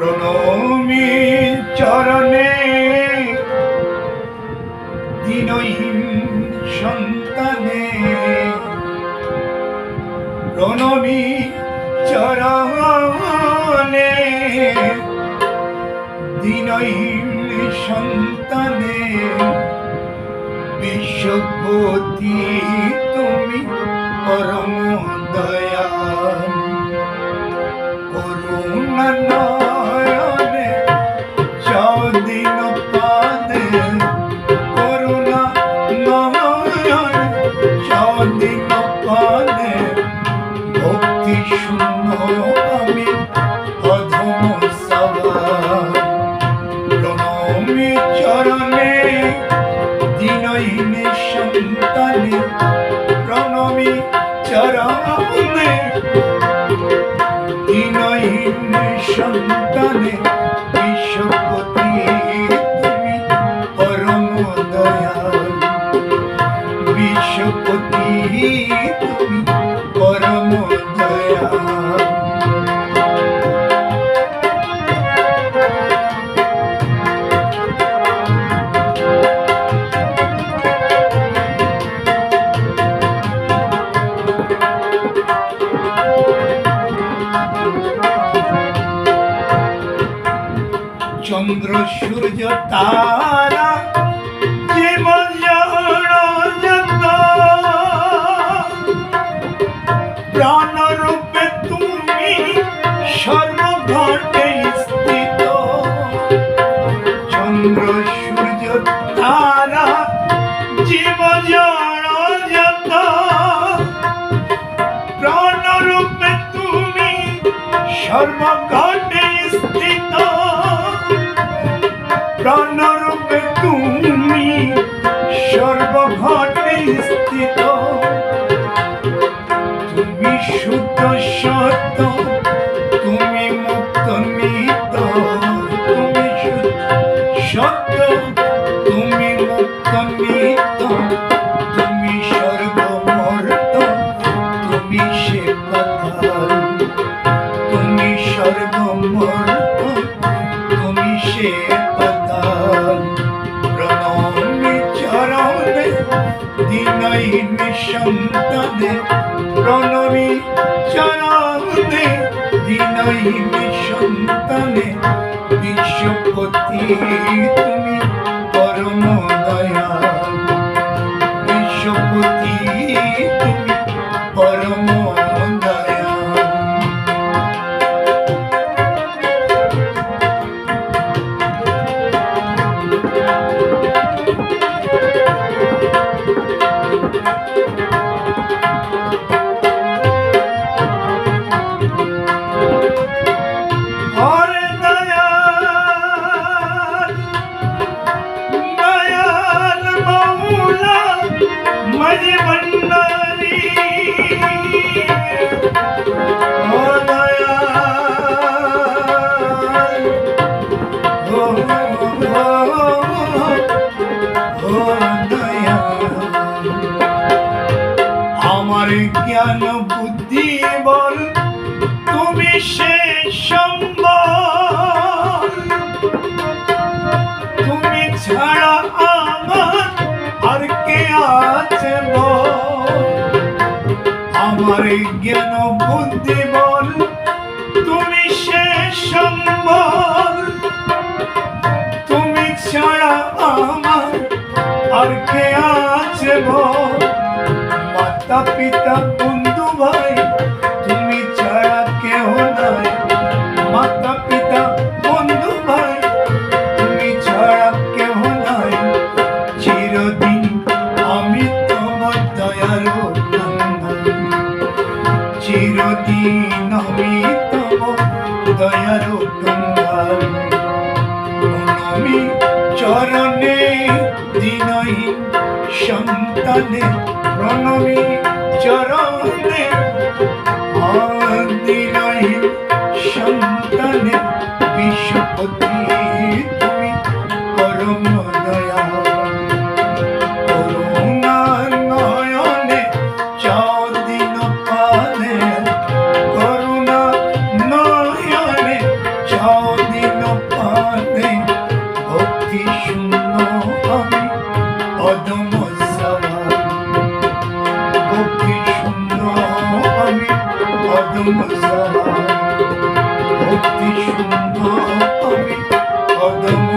প্রণমী চরণে দিনহীন সন্তানে প্রণমী চরণে দিনহীন সন্তানে বিশ্বপতি তুমি পরম দয়াল করুণা সন্তানে বিশ্বপতি তুমি পরম দয়াল। বিশ্বপতি তুমি চন্দ্র, সূর্য, তারা জীবন জড় প্রাণ রূপে তুমি সর্বঘটে স্থিত। চন্দ্র, সূর্য, তারা জীব জড় প্রাণ রূপে তুমি সর্বঘটে প্রাণরূপে তুমি সর্বঘটে স্থিত। তুমি শুদ্ধ সত্য দিনহীন সন্তানে প্রণমী চরণে দিনই সন্তানে বিশ্বপতি তুমি জ্ঞান, বুদ্ধি, বল। তুমি সে সম্বল। তুমি ছাড়া আমার আর কে আছে আমার জ্ঞান, বুদ্ধি, বল। তুমি সে সম্বল। তুমি ছাড়া আমার আর কে আছে বল? মাতা পিতা আমি তোমার দয়ার কান্দাই প্রণমী চরণে দিনহীন সন্তানে প্রণমী চরণে সন্তানে Biswapati adımıza Hep düşündü tabi adımıza